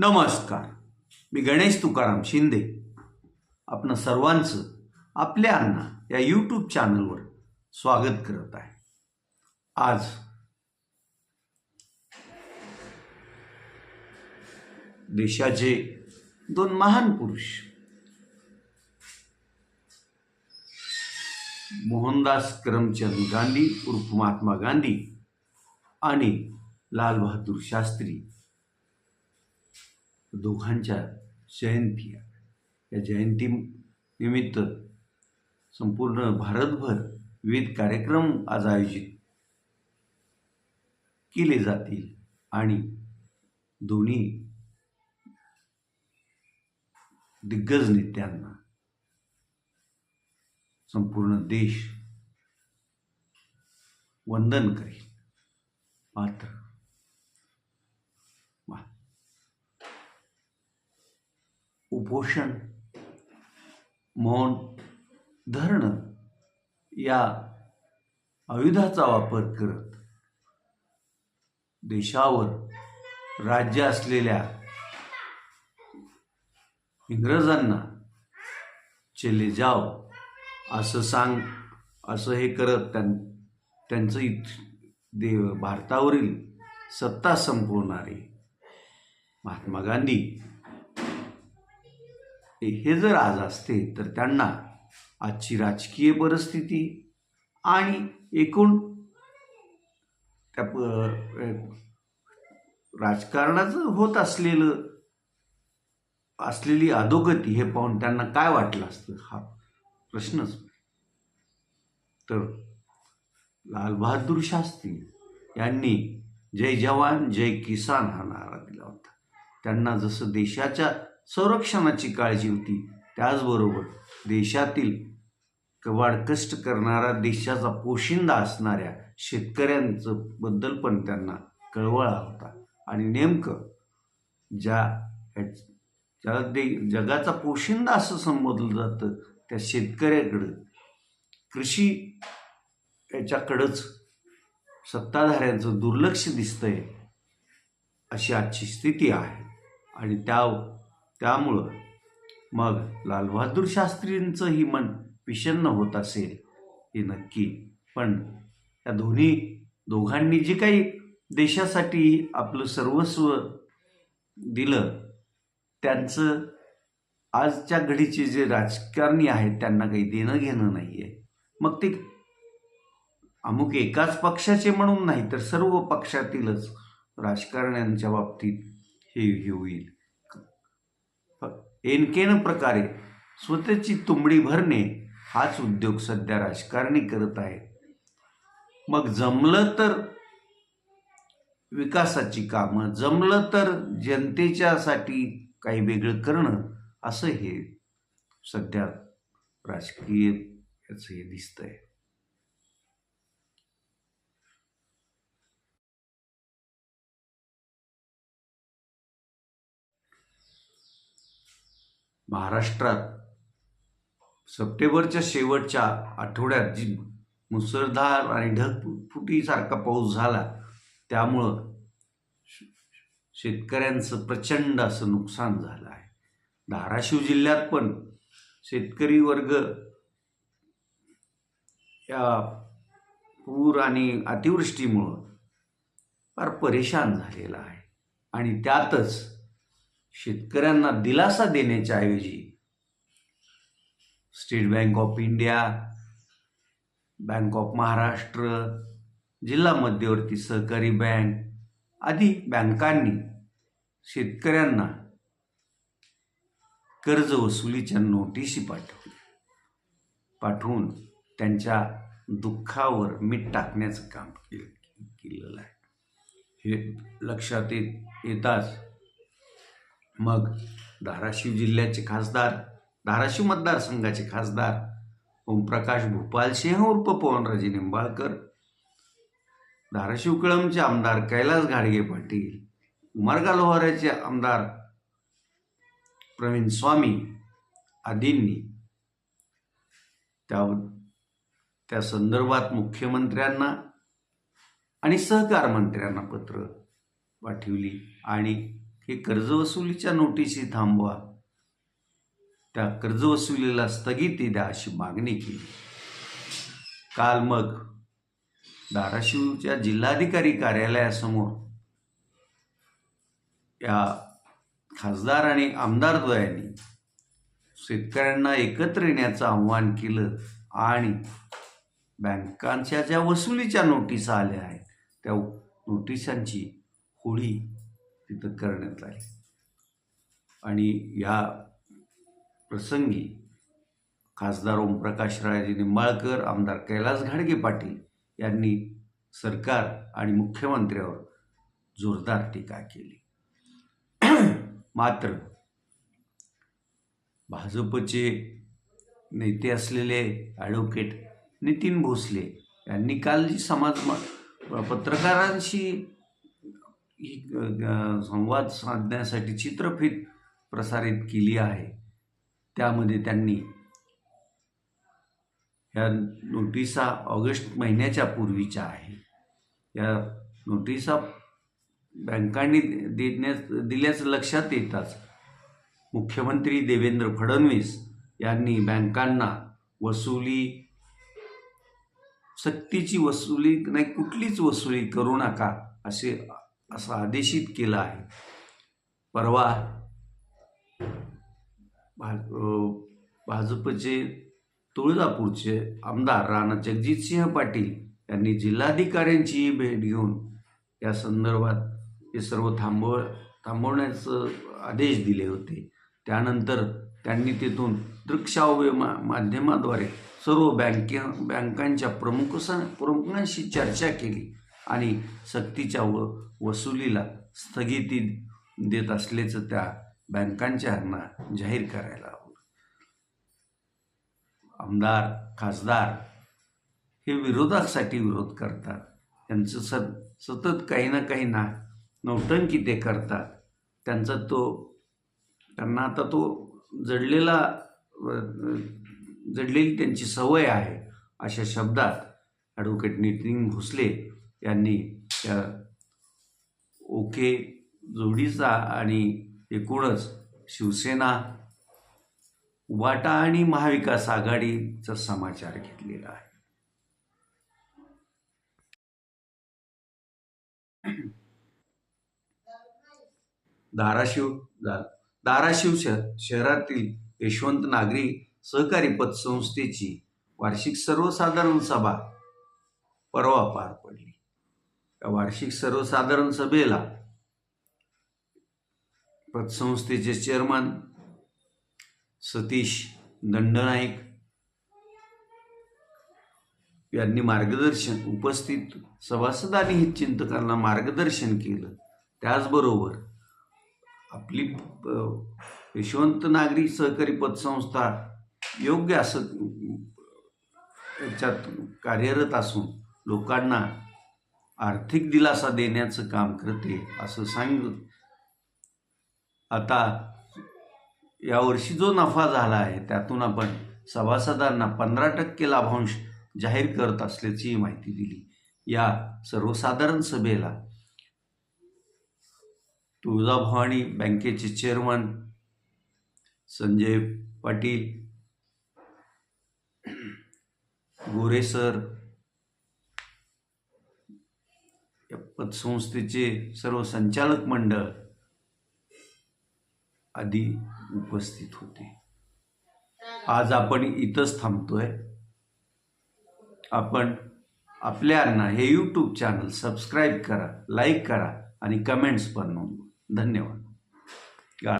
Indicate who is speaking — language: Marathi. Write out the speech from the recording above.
Speaker 1: नमस्कार. मी गणेश तुकाराम शिंदे. आपण सर्वांचं आपल्या अण्णा या यूट्यूब चॅनलवर स्वागत करत आहे. आज देशाचे दोन महान पुरुष मोहनदास करमचंद गांधी उर्फ महात्मा गांधी आणि लालबहादूर शास्त्री दोघांच्या जयंती या जयंती निमित्त संपूर्ण भारतभर विविध कार्यक्रम आज आयोजित केले जातील आणि दोन्ही दिग्गज नेत्यांना संपूर्ण देश वंदन करेल. मात्र वा उपोषण मौन धरणं या आयुधाचा वापर करत देशावर राज्य असलेल्या इंग्रजांना चले जाव असं सांग असं हे करत त्यां त्यांचं इत देव भारतावरील सत्ता संपवणारे महात्मा गांधी हे जर आज असते तर त्यांना आजची राजकीय परिस्थिती आणि एकूण त्या प- राजकारणाचं होत असलेलं असलेली अधोगती हे पाहून त्यांना काय वाटलं असतं? हा प्रश्नच. तर लालबहादूर शास्त्री यांनी जय जवान जय किसान हा नारा दिला होता. त्यांना जसं देशाच्या संरक्षणाची काळजी होती. त्याचबरोबर देशातील कवाड कष्ट करणारा देशाचा पोशिंदा असणाऱ्या शेतकऱ्यांचं बद्दल पण त्यांना कळवळा होता. आणि नेमकं ज्या ज्या दे जगाचा पोशिंदा असं संबोधलं जातं त्या शेतकऱ्याकडं कृषी याच्याकडंच सत्ताधाऱ्यांचं दुर्लक्ष दिसतंय अशी आजची स्थिती आहे. आणि त्या त्यामुळं मग लालबहादूर शास्त्रींचंही मन विषन्न होत असेल हे नक्की. पण या दोन्ही दोघांनी जे काही देशासाठी आपलं सर्वस्व दिलं त्यांचं आजच्या घडीचे जे राजकारणी आहेत त्यांना काही देणं घेणं नाही आहे मग ते अमुक एकाच पक्षाचे म्हणून नाही तर सर्व पक्षातीलच राजकारण्यांच्या बाबतीत हे होईल. एनकेन प्रकारे स्वतःची तुंबडी भरणे हाच उद्योग सध्या राजकारणी करत आहे मग जमलं तर विकासाची कामं जमलं तर जनतेच्यासाठी काही वेगळं करणं असं हे सध्या राजकीय याचं हे दिसतंय. महाराष्ट्रात सप्टेंबरच्या शेवटच्या आठवड्यात जी मुसळधार आणि ढगफुटीसारखा पाऊस झाला त्यामुळं शेतकऱ्यांचं प्रचंड असं नुकसान झालं आहे. धाराशिव जिल्ह्यात पण शेतकरी वर्ग या पूर आणि अतिवृष्टीमुळं फार परेशान झालेला आहे. आणि त्यातच शेतकऱ्यांना दिलासा देण्याच्या ऐवजी State Bank of India Bank of Maharashtra जिल्हा मध्यवर्ती सहकारी बँक आदी बँकांनी शेतकऱ्यांना कर्ज वसुलीच्या नोटिशी पाठवल्या पाठवून त्यांच्या दुःखावर मीठ टाकण्याचं काम केलेलं आहे. हे लक्षात येत येताच मग धाराशिव जिल्ह्याचे खासदार धाराशिव मतदारसंघाचे खासदार ओमप्रकाश भूपाल सिंह उर्फ पवनराजे निंबाळकर धाराशिव कळमचे आमदार कैलास घाडगे पाटील उमरगा लोहाऱ्याचे आमदार प्रवीण स्वामी आदींनी त्या त्या संदर्भात मुख्यमंत्र्यांना आणि सहकार मंत्र्यांना पत्र पाठवली आणि हे कर्जवसुलीच्या नोटीसी थांबवा. त्या कर्जवसुलीला स्थगिती द्या अशी मागणी केली. काल मग धाराशिवच्या जिल्हाधिकारी कार्यालयासमोर या खासदार आणि आमदारद्वयांनी शेतकऱ्यांना एकत्र येण्याचं आव्हान केलं आणि बँकांच्या ज्या वसुलीच्या नोटिसा आल्या आहेत त्या नोटिसांची होळी तिथं करण्यात आली. आणि या प्रसंगी खासदार ओमप्रकाश राजे निंबाळकर आमदार कैलास घाडगे पाटील यांनी सरकार आणि मुख्यमंत्र्यावर जोरदार टीका केली. मात्र भाजपचे नेते असलेले ॲडव्होकेट नितीन भोसले यांनी काल जी समाज पत्रकारांशी ही संवाद साधण्यासाठी चित्रफित प्रसारित केली आहे. त्यामध्ये त्यांनी ह्या नोटिसा ऑगस्ट महिन्याच्या पूर्वीच्या आहे. या नोटिसा बँकांनी देण्यास दिल्याचं लक्षात येताच मुख्यमंत्री देवेंद्र फडणवीस यांनी बँकांना वसुली सक्तीची वसुली नाही कुठलीच वसुली करू नका असे असं आदेशित केलं आहे. परवा भा भाजपचे तुळजापूरचे आमदार राणा जगजितसिंह पाटील यांनी जिल्हाधिकाऱ्यांचीही भेट घेऊन या संदर्भात हे सर्व थांबव थांबवण्याचं आदेश दिले होते. त्यानंतर त्यांनी तिथून दृकश्राव्य मा माध्यमाद्वारे सर्व बँके बँकांच्या प्रमुख प्रमुखांशी चर्चा केली. आणि सक्तीच्या व वसुलीला स्थगिती देत असल्याचं त्या बँकांच्या ह्यांना जाहीर करायला हवं आमदार खासदार हे विरोधासाठी विरोध करतात. त्यांचं सत सतत काही ना काही ना नौटंकी ते करतात. त्यांचा तो त्यांना आता तो जडलेला जडलेली त्यांची सवय आहे अशा शब्दात ॲडव्होकेट नितीन भोसले त्यांनी त्या ओके जोडीचा आणि एकूणच शिवसेना वाटा आणि महाविकास आघाडीचा समाचार घेतलेला आहे. धाराशिव धाराशिव शहर शहरातील यशवंत नागरी सहकारी पतसंस्थेची वार्षिक सर्वसाधारण सभा परवा पार पडली. वार्षिक सर्वसाधारण सभेला पतसंस्थेचे चेअरमन सतीश दंडनाईक यांनी मार्गदर्शन उपस्थित सभासदांनी हितचिंतकांना मार्गदर्शन केलं. त्याचबरोबर आपली यशवंत नागरी सहकारी पतसंस्था योग्य असं याच्यात कार्यरत असून लोकांना आर्थिक दिलासा देण्याचं काम करते असं सांग आता यावर्षी जो नफा झाला आहे त्यातून आपण सभासदांना पंधरा टक्के लाभांश जाहीर करत असल्याची माहिती दिली. या सर्वसाधारण सभेला तुळजाभवानी बँकेचे चेअरमन संजय पाटील गोरे सर या पतसंस्थेचे सर्व संचालक मंडळ आदी उपस्थित होते. आज आपण इथंच थांबतोय. आपण आपल्यांना हे यूट्यूब चॅनल सबस्क्राईब करा लाईक करा आणि कमेंट्स पण नोंदवा. धन्यवाद.